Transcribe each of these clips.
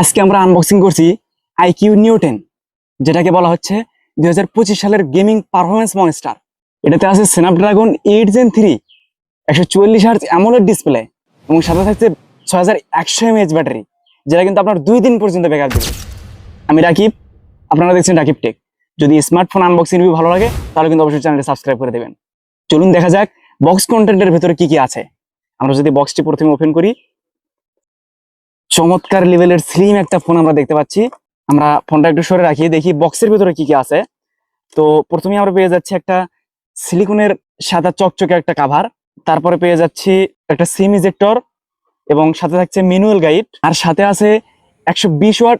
আজকে আমরা আনবক্সিং করছি আইকিউ নিউ টেন যেটাকে বলা হচ্ছে দু হাজার পঁচিশ সালের গেমিং পারফরমেন্স মনস্টার এটাতে আছে স্ন্যাপড্রাগন এইট জেন থ্রি একশো চুয়াল্লিশ হার্জ অ্যামোলেড ডিসপ্লে এবং সাথে থাকছে ছয় হাজার একশো এমএএচ ব্যাটারি যেটা কিন্তু আপনার দুই দিন পর্যন্ত বেকার দেবে। আমি রাকিব, আপনারা দেখছেন রাকিব টেক যদি স্মার্টফোন আনবক্সিং রিভিউ ভালো লাগে, তাহলে কিন্তু অবশ্যই চ্যানেলটি সাবস্ক্রাইব করে দেবেন। চলুন দেখা যাক বক্স কন্টেন্টের ভেতরে কি কি আছে। আমরা যদি বক্সটি প্রথমে ওপেন করি চমৎকার লেভেলের স্লিম একটা ফোন আমরা দেখতে পাচ্ছি। আমরা ফোনটা একটু সরে রাখি দেখি বক্সের ভিতরে কি কি আছে। তো প্রথমে আমরা পেয়ে যাচ্ছি একটা সিলিকনের সাদা চকচকে একটা কাভার তারপরে পেয়ে যাচ্ছি একটা সিম ইজেক্টর এবং সাথে থাকছে ম্যানুয়াল গাইড আর সাথে আছে একশো বিশ ওয়াট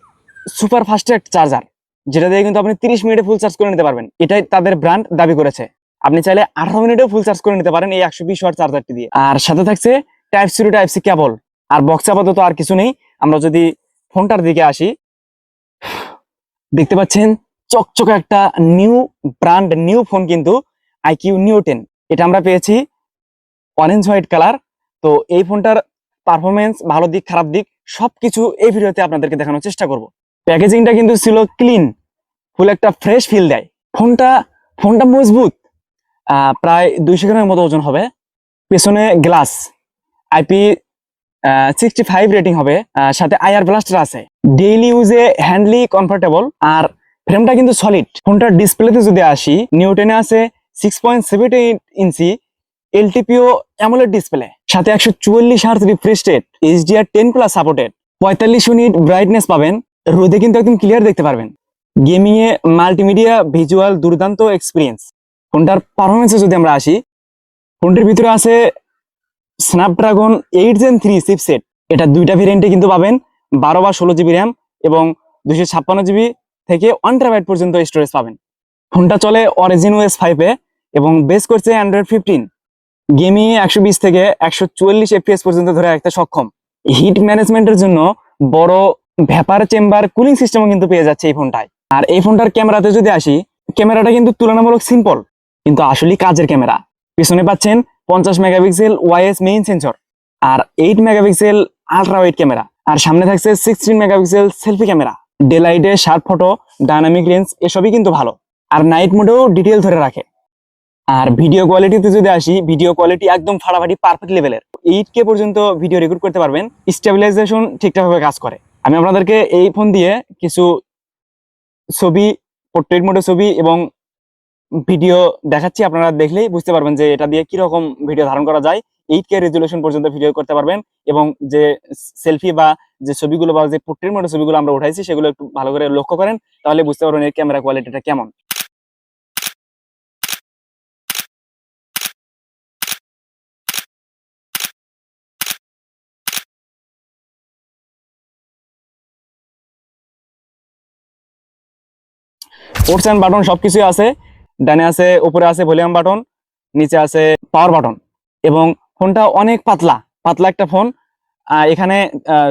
সুপার ফাস্টের একটা চার্জার যেটা দিয়ে কিন্তু আপনি তিরিশ মিনিটে ফুল চার্জ করে নিতে পারবেন। এটাই তাদের ব্র্যান্ড দাবি করেছে। আপনি চাইলে আঠারো মিনিটেও ফুল চার্জ করে নিতে পারেন এই একশো বিশ ওয়াট চার্জারটি দিয়ে। আর সাথে থাকছে type C to type C cable আর বক্সে আপাতত আর কিছু নেই। আমরা যদি ফোনটার দিকে আসি, দেখতে পাচ্ছেন চকচকে একটা নিউ ব্র্যান্ড নিউ ফোন কিন্তু আইকিউ নিউ টেন এটা আমরা পেয়েছি অরেঞ্জ হোয়াইট কালার তো এই ফোনটার পারফরমেন্স ভালো দিক, খারাপ দিক, সবকিছু এই ভিডিওতে আপনাদেরকে দেখানোর চেষ্টা করব। প্যাকেজিংটা কিন্তু ছিল ক্লিন ফুল একটা ফ্রেশ ফিল দেয়। ফোনটা ফোনটা মজবুত প্রায় দুইশো গ্রামের মতো ওজন হবে। পেছনে glass IP sixty five rating হবে। সাথে আইআর ব্লাস্টার আছে। ডেইলি ইউজে হ্যান্ডলি কমফোর্টেবল আর ফ্রেমটা কিন্তু সলিড ফোনটার ডিসপ্লেতে যদি আসি নিউটেনে আছে six point seven eight inch LTPO AMOLED display সাথে একশো চুয়াল্লিশ hertz refresh rate HDR ten plus supported পঁয়তাল্লিশ ইউনিট ব্রাইটনেস পাবেন। রোদে কিন্তু একদম ক্লিয়ার দেখতে পারবেন। গেমিং এ মাল্টিমিডিয়া ভিজুয়াল দুর্দান্ত এক্সপিরিয়েন্স ফোনটার পারফরমেন্সে যদি আমরা আসি, ফোনটির ভিতরে আছে Snapdragon eight gen three chipset এটা দুইটা ভেরিয়েন্টে কিন্তু পাবেন, বারো বা ষোলো জিবি র্যাম এবং দুশো ছাপ্পান্ন জিবি থেকে ওয়ান টেরাবাইট পর্যন্ত স্টোরেজ পাবেন। ফোনটা চলে অরিজিন ওয়েস ফাইভে এবং বেস করছে অ্যান্ড্রয়েড ফিফটিন গেমিং একশো বিশ থেকে একশো চুয়াল্লিশ এফপিএস পর্যন্ত ধরে রাখতে সক্ষম। হিট ম্যানেজমেন্টের জন্য বড় ভ্যাপার চেম্বার কুলিং সিস্টেমও কিন্তু পেয়ে যাচ্ছে এই ফোনটায়। আর এই ফোনটার ক্যামেরাতে যদি আসি, ক্যামেরাটা কিন্তু তুলনামূলক সিম্পল কিন্তু আসলে কাজের ক্যামেরা। পিছনে পাচ্ছেন পঞ্চাশ মেগাপিক্সেল ওয়াইএস মেইন সেন্সর আর eight megapixel ultra wide camera আর সামনে থাকছে sixteen megapixel selfie camera day লাইটে শার্প ফটো ডায়নামিক রেঞ্জ এসবই কিন্তু ভালো। আর নাইট মোডেও ডিটেল ধরে রাখে। আর ভিডিও কোয়ালিটিতে যদি আসি ভিডিও কোয়ালিটি একদম ফাটাফাটি পারফেক্ট লেভেলের এইট কে পর্যন্ত ভিডিও রেকর্ড করতে পারবেন। স্টেবিলাইজেশন ঠিকঠাকভাবে কাজ করে। আমি আপনাদেরকে এই ফোন দিয়ে কিছু ছবি পোর্ট্রেট মোডে ছবি এবং ভিডিও দেখাচ্ছি, আপনারা দেখলেই বুঝতে পারবেন যে এটা দিয়ে কীরকম ভিডিও ধারণ করা যায়। এইট কে রেজুলেশন পর্যন্ত ভিডিও করতে পারবেন এবং যে সেলফি বা যে ছবিগুলো বা যে পোর্ট্রেট মোডে ছবিগুলো আমরা উঠাইছি, সেগুলো একটু ভালো করে লক্ষ্য করেন, তাহলে বুঝতে পারবেন এর ক্যামেরা কোয়ালিটিটা কেমন। ফোর্স অ্যান্ড বাটন সবকিছুই আছে। ডানে আছে, উপরে আছে ভলিউম বাটন, নিচে আছে পাওয়ার বাটন। এবং ফোনটা অনেক পাতলা পাতলা একটা ফোন। এখানে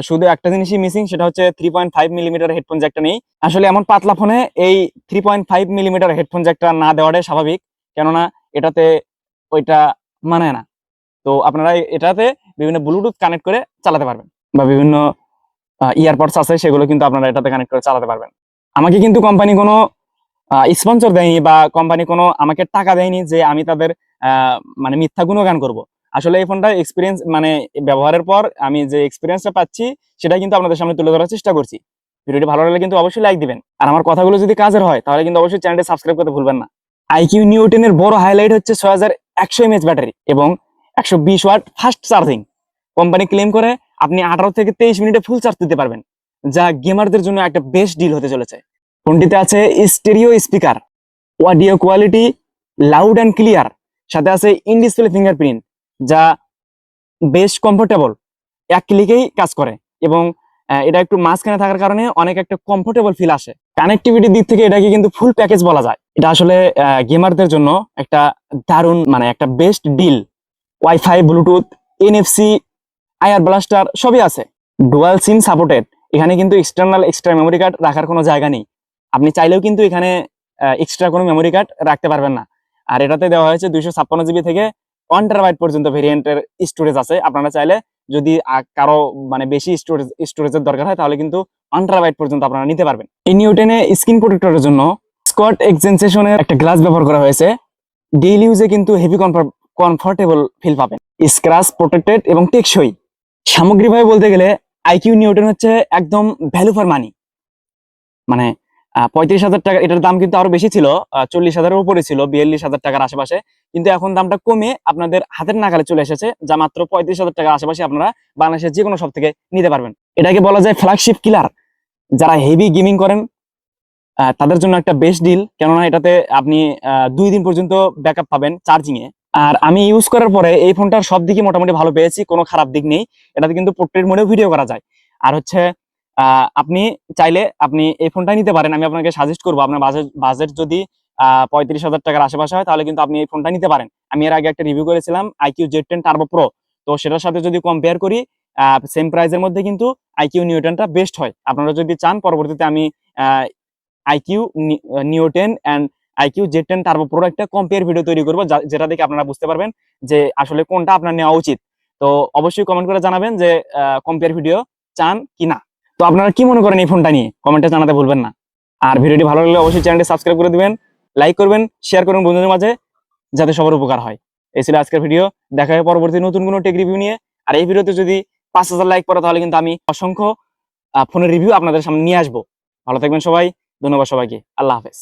শুধু একটা জিনিসই মিসিং সেটা হচ্ছে three point five millimetre headphone জ্যাকটা নেই। আসলে এমন পাতলা ফোনে এই three point five millimetre headphone জ্যাকটা না দেওয়াটাই স্বাভাবিক, কেননা এটাতে ওইটা মানে না। তো আপনারা এটাতে বিভিন্ন ব্লুটুথ কানেক্ট করে চালাতে পারবেন, বা বিভিন্ন ইয়ারপডস আছে, সেগুলো কিন্তু আপনারা এটাতে কানেক্ট করে চালাতে পারবেন। আমাকে কিন্তু কোম্পানি কোনো স্পন্সর দেয়নি বা কোম্পানি কোনো আমাকে টাকা দেয়নি যে আমি তাদের মানে মিথ্যা গুণগান করব। আসলে এই ফোনটা এক্সপিরিয়েন্স মানে ব্যবহারের পর আমি যে এক্সপিরিয়েন্সটা পাচ্ছি, সেটা কিন্তু আপনাদের সামনে তুলে ধরার চেষ্টা করছি। ভিডিওটি ভালো লাগলে কিন্তু অবশ্যই লাইক দিবেন। আর আমার কথাগুলো যদি কাজের হয়, তাহলে কিন্তু অবশ্যই চ্যানেলটি সাবস্ক্রাইব করতে ভুলবেন না। আইকিউ নিউটেনের বড় হাইলাইট হচ্ছে ছয় হাজার একশো এমএচ ব্যাটারি এবং একশো বিশ watt fast charging company claim করে আপনি আঠারো থেকে তেইশ মিনিটে ফুল চার্জ দিতে পারবেন, যা গেমারদের জন্য একটা বেস্ট ডিল হতে চলেছে। ফোনটিতে আছে stereo speaker, audio quality loud and clear সাথে আছে ইন ডিসপ্লে ফিঙ্গারপ্রিন্ট যা বেশ কমফোর্টেবল এক ক্লিকেই কাজ করে এবং এটা একটু মাঝখানে থাকার কারণে অনেক একটা কমফোর্টেবল ফিল আসে। কানেক্টিভিটির দিক থেকে এটাকে কিন্তু ফুল প্যাকেজ বলা যায়। এটা আসলে গেমারদের জন্য একটা দারুণ মানে একটা best deal wifi bluetooth NFC IR blaster সবই আছে। ডুয়াল সিম সাপোর্টেড এখানে কিন্তু এক্সটার্নাল এক্সট্রা মেমোরি কার্ড রাখার কোনো জায়গা নেই। আপনি চাইলেও কিন্তু এখানে এক্সট্রা কোনো মেমোরি কার্ড রাখতে পারবেন না। আর এটাতে দেওয়া হয়েছে দুইশো ছাপ্পান্ন জিবি থেকে ওয়ান টেরাবাইট পর্যন্ত ভেরিয়েন্টের স্টোরেজ আছে। আপনারা চাইলে যদি কারও মানে বেশি স্টোরেজ স্টোরেজের দরকার হয় তাহলে কিন্তু ওয়ান টেরাবাইট পর্যন্ত আপনারা নিতে পারবেন। এই নিউটেনে স্ক্রিন প্রোটেক্টরের জন্য স্কট এক্সেনসেশনের একটা গ্লাস ব্যবহার করা হয়েছে। ডেইলি ইউজে কিন্তু হেভি কমফোর্টেবল ফিল পাবেন। স্ক্রাচ প্রোটেক্টেড এবং টেকসই। সামগ্রিকভাবে বলতে গেলে আইকিউ নিউটন হচ্ছে একদম ভ্যালু ফর মানি মানে পঁয়ত্রিশ হাজার টাকা, এটার দাম কিন্তু আরও বেশি ছিল চল্লিশ হাজারের উপরে ছিল, বিয়াল্লিশ হাজার টাকার আশেপাশে। কিন্তু এখন দামটা কমে আপনাদের হাতের নাগালে চলে এসেছে, যা মাত্র পঁয়ত্রিশ হাজার টাকার আশেপাশে আপনারা বাংলাদেশের যে কোনো সব থেকে নিতে পারবেন। এটাকে বলা যায় ফ্ল্যাগশিপ কিলার যারা হেভি গেমিং করেন তাদের জন্য একটা বেস্ট ডিল কেননা এটাতে আপনি দুই দিন পর্যন্ত ব্যাকআপ পাবেন চার্জিং এ আর আমি ইউজ করার পরে এই ফোনটার সব দিকে মোটামুটি ভালো পেয়েছি, কোনো খারাপ দিক নেই। এটাতে কিন্তু পোর্ট্রেট মোডেও ভিডিও করা যায়। আর হচ্ছে আপনি চাইলে আপনি এই ফোনটাই নিতে পারেন। আমি আপনাকে সাজেস্ট করব, আপনার বাজেট বাজেট যদি পঁয়ত্রিশ হাজার টাকার আশেপাশে হয়, তাহলে কিন্তু আপনি এই ফোনটা নিতে পারেন। আমি এর আগে একটা রিভিউ করেছিলাম iQOO Z ten turbo pro তো সেটার সাথে যদি কম্পেয়ার করি সেম প্রাইসের মধ্যে কিন্তু আইকিউ নিউটনটা বেস্ট হয়। আপনারা যদি চান, পরবর্তীতে আমি iQOO Neo ten and iQOO Z ten turbo pro একটা কম্পেয়ার ভিডিও তৈরি করব যেটা দেখে আপনারা বুঝতে পারবেন যে আসলে কোনটা আপনার নেওয়া উচিত। তো অবশ্যই কমেন্ট করে জানাবেন যে কম্পেয়ার ভিডিও চান কি না তো আপনারা কি মনে করেন এই ফোনটা নিয়ে? কমেন্টে জানাতে ভুলবেন না। আর ভিডিওটি ভালো লাগলে অবশ্যই চ্যানেলটি সাবস্ক্রাইব করে দিবেন, লাইক করবেন শেয়ার করবেন বন্ধুদের মাঝে, যাতে সবার উপকার হয়। এই ছিল আজকের ভিডিও। দেখা হয় পরবর্তী নতুন কোনো টেক রিভিউ নিয়ে। আর এই ভিডিওতে যদি পাঁচ হাজার লাইক পড়ে, তাহলে কিন্তু আমি অসংখ্য ফোনের রিভিউ আপনাদের সামনে নিয়ে আসব। ভালো থাকবেন সবাই। ধন্যবাদ সবাইকে। আল্লাহ হাফেজ।